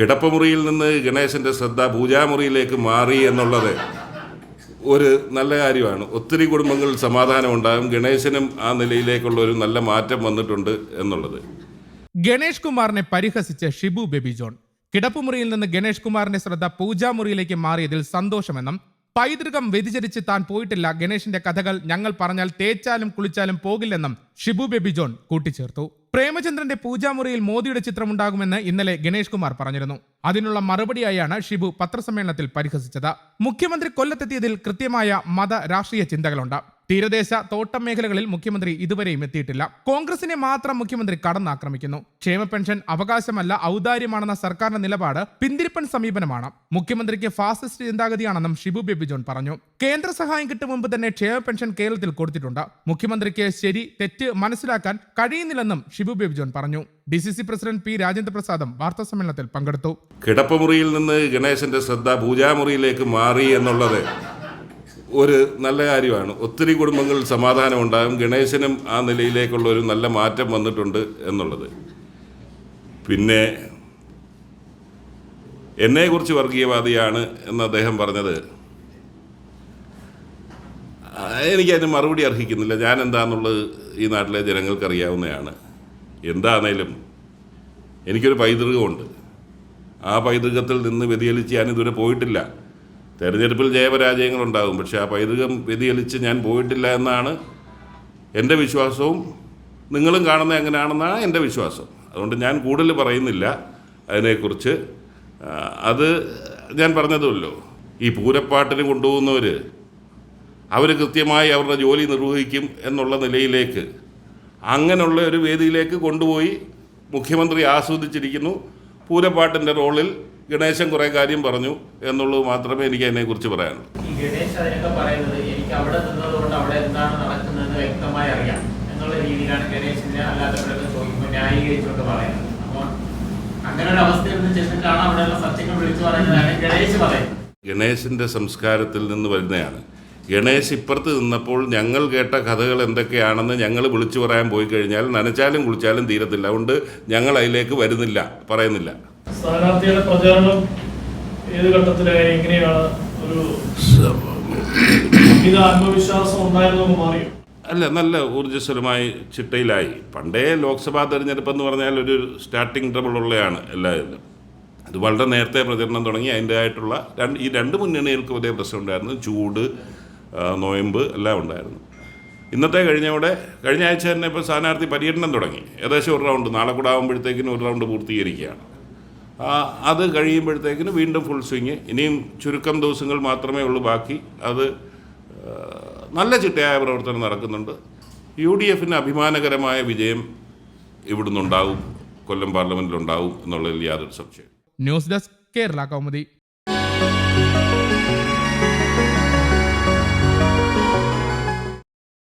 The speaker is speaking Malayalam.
കിടപ്പുമുറിയിൽ നിന്ന് ഗണേശന്റെ ശ്രദ്ധ പൂജാമുറിയിലേക്ക് മാറി എന്നുള്ളത് ഒരു നല്ല കാര്യമാണ്. ഒത്തിരി കുടുംബങ്ങളിൽ സമാധാനം ഉണ്ടാകും ഗണേശനും ആ നിലയിലേക്കുള്ള ഒരു നല്ല മാറ്റം വന്നിട്ടുണ്ട് എന്നുള്ളത്. ഗണേഷ് കുമാറിനെ പരിഹസിച്ച് ഷിബു ബേബി ജോൺ. കിടപ്പുമുറിയിൽ നിന്ന് ഗണേഷ് കുമാറിന്റെ ശ്രദ്ധ പൂജാമുറിയിലേക്ക് മാറിയതിൽ സന്തോഷമെന്നും പൈതൃകം വ്യതിചരിച്ച് താൻ പോയിട്ടില്ല. ഗണേഷിന്റെ കഥകൾ ഞങ്ങൾ പറഞ്ഞാൽ തേച്ചാലും കുളിച്ചാലും പോകില്ലെന്നും ഷിബു ബേബി ജോൺ കൂട്ടിച്ചേർത്തു. പ്രേമചന്ദ്രന്റെ പൂജാമുറിയിൽ മോദിയുടെ ചിത്രമുണ്ടാകുമെന്ന് ഇന്നലെ ഗണേഷ് കുമാർ പറഞ്ഞിരുന്നു. അതിനുള്ള മറുപടിയായാണ് ഷിബു പത്രസമ്മേളനത്തിൽ പരിഹസിച്ചത്. മുഖ്യമന്ത്രി കൊല്ലത്തെത്തിയതിൽ കൃത്യമായ മത രാഷ്ട്രീയ ചിന്തകളുണ്ട്. തീരദേശ തോട്ടം മേഖലകളിൽ മുഖ്യമന്ത്രി ഇതുവരെയും എത്തിയിട്ടില്ല. കോൺഗ്രസിനെ മാത്രം മുഖ്യമന്ത്രി കടന്നാക്രമിക്കുന്നു. ക്ഷേമ പെൻഷൻ അവകാശമല്ല ഔദാര്യമാണെന്ന സർക്കാരിന്റെ നിലപാട് പിന്തിരിപ്പൻ സമീപനമാണ്. മുഖ്യമന്ത്രിക്ക് ഫാസിസ്റ്റ് ചിന്താഗതിയാണെന്നും ഷിബു ബേബി ജോൺ പറഞ്ഞു. കേന്ദ്ര സഹായം കിട്ടും മുമ്പ് തന്നെ ക്ഷേമ പെൻഷൻ കേരളത്തിൽ കൊടുത്തിട്ടുണ്ട്. മുഖ്യമന്ത്രിക്ക് ശരി തെറ്റ് മനസ്സിലാക്കാൻ കഴിയുന്നില്ലെന്നും ഷിബു ബേബി ജോൺ പറഞ്ഞു. D C C president P Rajendra പ്രസാദും വാർത്താ സമ്മേളനത്തിൽ പങ്കെടുത്തു. കിടപ്പുമുറിയിൽ നിന്ന് ഗണേശന്റെ ശ്രദ്ധ പൂജാമുറിയിലേക്ക് മാറി എന്നുള്ളത് ഒരു നല്ല കാര്യമാണ്. ഒത്തിരി കുടുംബങ്ങളിൽ സമാധാനം ഉണ്ടാകും ഗണേശനും ആ നിലയിലേക്കുള്ള ഒരു നല്ല മാറ്റം വന്നിട്ടുണ്ട് എന്നുള്ളത്. പിന്നെ എന്നെക്കുറിച്ച് വർഗീയവാദിയാണ് എന്ന് അദ്ദേഹം പറഞ്ഞത്. എനിക്കതിന് മറുപടി അർഹിക്കുന്നില്ല. ഞാൻ എന്താണെന്നുള്ളത് ഈ നാട്ടിലെ ജനങ്ങൾക്ക് അറിയാവുന്നതാണ് എന്താണേലും എനിക്കൊരു പൈതൃകമുണ്ട്. ആ പൈതൃകത്തിൽ നിന്ന് വ്യതിചലിച്ച് ഞാൻ ഇതുവരെ പോയിട്ടില്ല. തെരഞ്ഞെടുപ്പിൽ ജയപരാജയങ്ങളുണ്ടാകും. പക്ഷേ ആ പൈതൃകം വ്യതിയലിച്ച് ഞാൻ പോയിട്ടില്ല എന്നാണ് എന്റെ വിശ്വാസവും നിങ്ങളും കാണുന്നത് എങ്ങനെയാണെന്നാണ് എന്റെ വിശ്വാസം. അതുകൊണ്ട് ഞാൻ കൂടുതൽ പറയുന്നില്ല അതിനെക്കുറിച്ച്. അത് ഞാൻ പറഞ്ഞതുമല്ലോ. ഈ പൂരപ്പാട്ടിന് കൊണ്ടുപോകുന്നവർ അവർ കൃത്യമായി അവരുടെ ജോലി നിർവഹിക്കും എന്നുള്ള നിലയിലേക്ക് അങ്ങനെയുള്ള ഒരു വേദിയിലേക്ക് കൊണ്ടുപോയി മുഖ്യമന്ത്രി ആസ്വദിച്ചിരിക്കുന്നു. പൂരപ്പാട്ടിന്റെ റോളിൽ ഗണേശൻ കുറേ കാര്യം പറഞ്ഞു എന്നുള്ളത് മാത്രമേ എനിക്ക് അതിനെക്കുറിച്ച് പറയാനുള്ളൂ. ഗണേശ് അതിനൊക്കെ പറയുന്നത് എനിക്ക് അവിടെ നിന്നതുകൊണ്ട് അവിടെ എന്താണ് നടക്കുന്നത് വ്യക്തമായി അറിയാം എന്നുള്ള രീതിയിലാണ് ഗണേശിനെ അല്ലാത്തവരൊക്കെ ചോദിക്കുമ്പോൾ ന്യായീകരിച്ചുകൊണ്ട് പറയുന്നത്. അപ്പോൾ അങ്ങനെ ഒരു അവസ്ഥയിൽ നിന്ന് ചെന്നിട്ടാണ് അവിടെയുള്ള സത്യങ്ങൾ വിളിച്ചു പറയുന്നതാണ് ഗണേശ് പറയുന്നത്. ഗണേശന്റെ സംസ്കാരത്തിൽ നിന്ന് വരുന്നതാണ്. ഗണേശ് ഇപ്പുറത്ത് നിന്നപ്പോൾ ഞങ്ങൾ കേട്ട കഥകൾ എന്തൊക്കെയാണെന്ന് ഞങ്ങൾ വിളിച്ചു പറയാൻ പോയി കഴിഞ്ഞാൽ നനച്ചാലും കുളിച്ചാലും തീരത്തില്ല. അതുകൊണ്ട് ഞങ്ങൾ അതിലേക്ക് വരുന്നില്ല പറയുന്നില്ല. സ്ഥാനാർത്ഥിയുടെ പ്രചാരണം ഏത് ഘട്ടത്തിലായി? എങ്ങനെയാണ് ഒരു ഇത് ആത്മവിശ്വാസം ഉണ്ടായിരുന്നു മാറിയോ? അല്ല നല്ല ഊർജസ്വലമായി ചിട്ടയിലായി. പണ്ടേ ലോക്സഭാ തെരഞ്ഞെടുപ്പ് എന്ന് പറഞ്ഞാൽ ഒരു സ്റ്റാർട്ടിംഗ് ട്രബിൾ ഉള്ളതാണ് എല്ലാവരും അത് വളരെ നേരത്തെ പ്രചരണം തുടങ്ങി. അതിന്റെതായിട്ടുള്ള രണ്ട് ഈ രണ്ട് മുന്നണികൾക്കും ഒരേ പ്രശ്നം ഉണ്ടായിരുന്നു. ചൂട് നോയമ്പ് എല്ലാം ഉണ്ടായിരുന്നു. ഇന്നത്തെ കഴിഞ്ഞവിടെ കഴിഞ്ഞ ആഴ്ച തന്നെ ഇപ്പോൾ സ്ഥാനാർത്ഥി പര്യടനം തുടങ്ങി. ഏകദേശം ഒരു റൗണ്ട് നാളെ കൂടെ ആകുമ്പോഴത്തേക്കിനും ഒരു റൗണ്ട് പൂർത്തീകരിക്കുകയാണ്. അത് കഴിയുമ്പോഴത്തേക്കിന് വീണ്ടും ഫുൾ സ്വിങ് ഇനിയും ചുരുക്കം ദിവസങ്ങൾ മാത്രമേ ഉള്ളൂ ബാക്കി. അത് നല്ല ചിട്ടയായ പ്രവർത്തനം നടക്കുന്നുണ്ട്. യു ഡി എഫിന് അഭിമാനകരമായ വിജയം ഇവിടുന്ന് ഉണ്ടാവും കൊല്ലം പാർലമെന്റിലുണ്ടാവും എന്നുള്ളതിൽ യാതൊരു സംശയം ന്യൂസ് ഡെസ്ക് കേരള കൗമുദി.